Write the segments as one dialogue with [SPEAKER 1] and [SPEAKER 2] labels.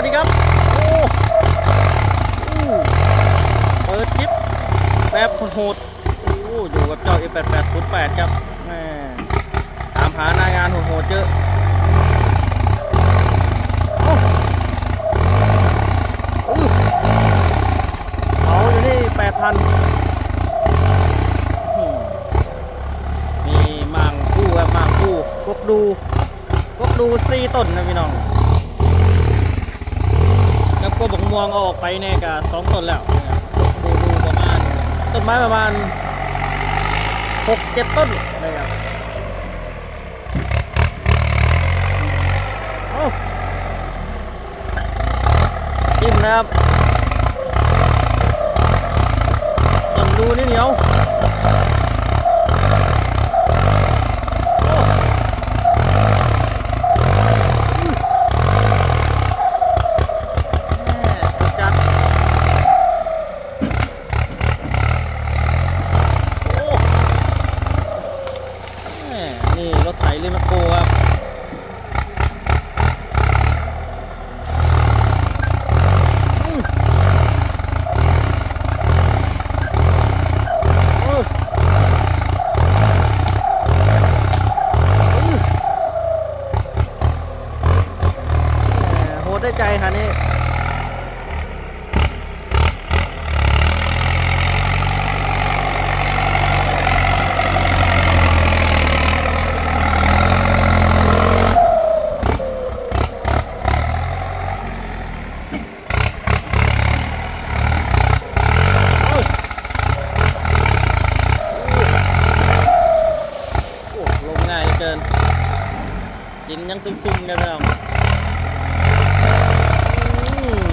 [SPEAKER 1] วัสดีครับ โอ้อู้เปิดคลิปแบบโหดโอ้อยู่กับเจ้า F8808 ครับแม่ตามหาหน้างานโหดๆเยอะโอ้อู้เขาอยู่ที่8,000อืมมีมังคู่ครับมังคู่กกดูกกดูสี่ต้นนะพี่น้อง แล้วก็บอกม่วงเอาออกไปเนี่ยกับสองต้นแล้วนะครับดูดูประมาณต้นไม้ประมาณหกเจ็ดต้นนะครับจิ้มนะครับต้นดูนี่เหนียวโอ้แม่สุดจัดโอ้แม่นี่รถไถลิมาโกครับอืมโอ้อืมแหม่โหดได้ใจคันนี้ โอ้ยโอ้ลงง่ายเหลือเกิน กินยังซุ่มๆกันไปแล้วอืม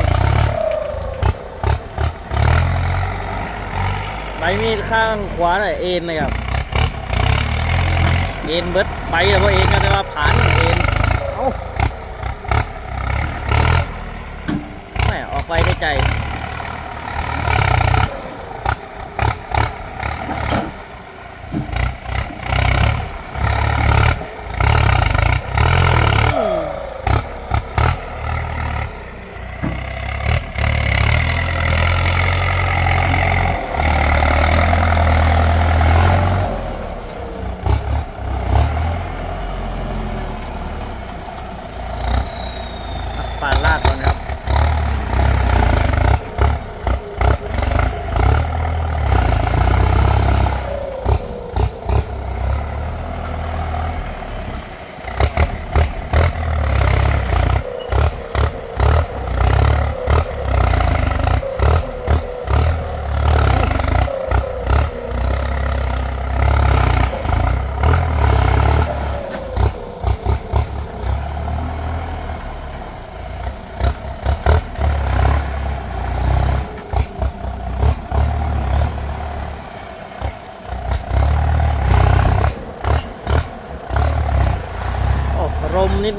[SPEAKER 1] ใบมีดข้างขวาน่ะเอ็นนะครับ เอ็นเบิดไปแต่ว่าเอ็นกันแต่ว่าผ่านเอ็นเอ้าแม่ออกไปได้ใจ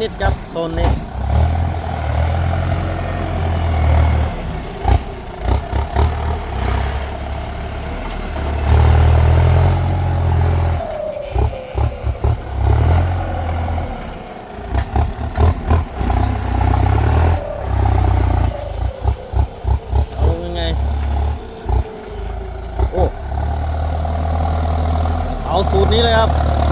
[SPEAKER 1] นิดๆครับโซนนี้เอายังไงโอ้เอาสูตรนี้เลยครับ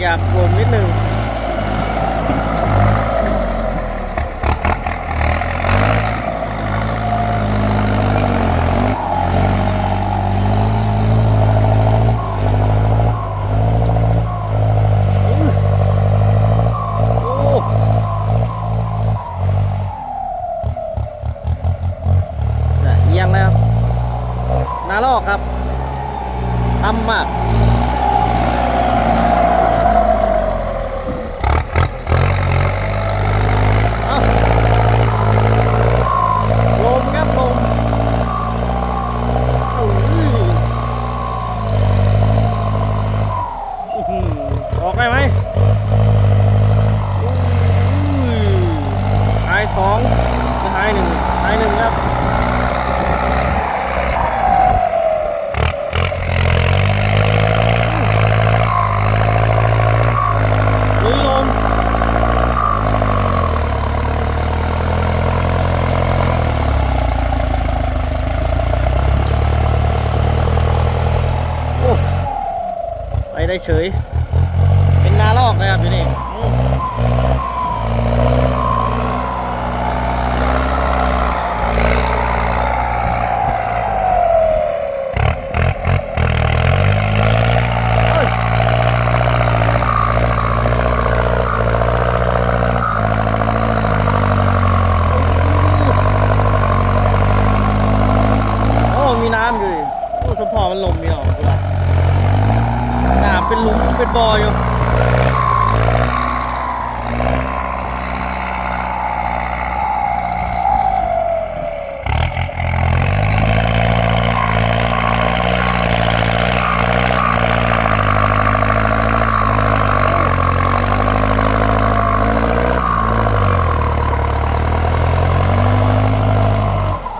[SPEAKER 1] อยากลมนิดนึงอื้อโอ้น่ะเอียงแล้วนาลอกครับต่ำมาก เอาลมครับลมเอ้ยอื้อหือออกได้ไหมอุ้ยหายสองหรือหายหนึ่งหายหนึ่งครับลุยลม โอ้ ได้เฉย เป็นนาลอกนะครับอยู่นี่อืมเอ้ยโอ้ มีน้ำอยู่ดิโอ้สมพอมันลมมีออกกูละ น้ำเป็นหลุมเป็นบ่ออยู่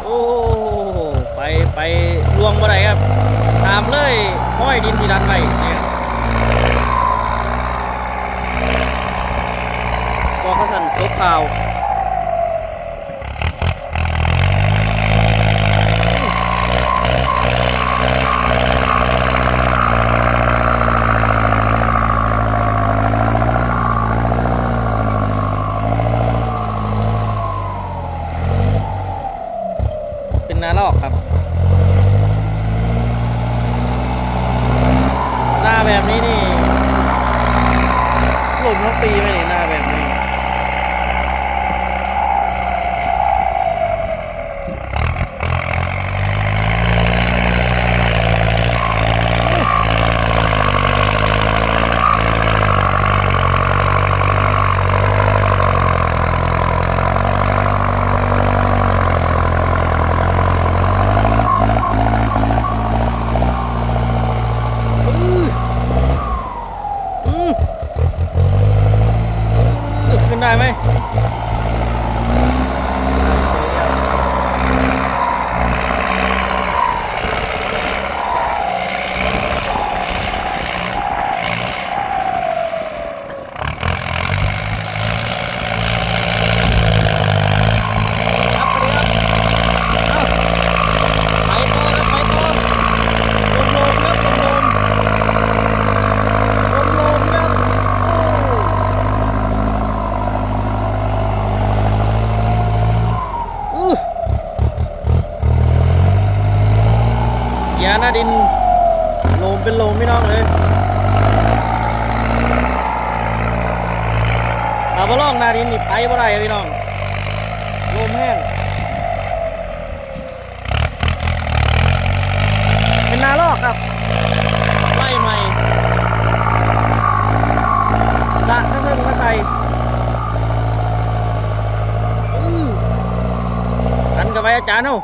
[SPEAKER 1] โอ้ไปไปลวงบ่ได้ครับ ตามเลยห้อยดินที่ดันไว้เนี่ยก็ เขาสั่นตบข่าเป็นนาลอกครับ หน้าแบบนี้นี่หลุมทั้งปีไหมนี่หน้าแบบนี้ อื้ออื้ออื้อขึ้นได้ไหมครับไปเลยครับเอ้าไปต่อครับไปต่อลมๆครับลมๆ ลมๆครับโอ้อื้ออยา หน้าดินลมเป็นลมไม่น้องเลยเอามาลองหน้าดินนี่ไปบ่ได้พี่น้องลมแห้งเป็นนาลอกครับไล่ใหม่ละนั่นเรื่องมาใส่อื้อกันกับไปอาจารย์เนา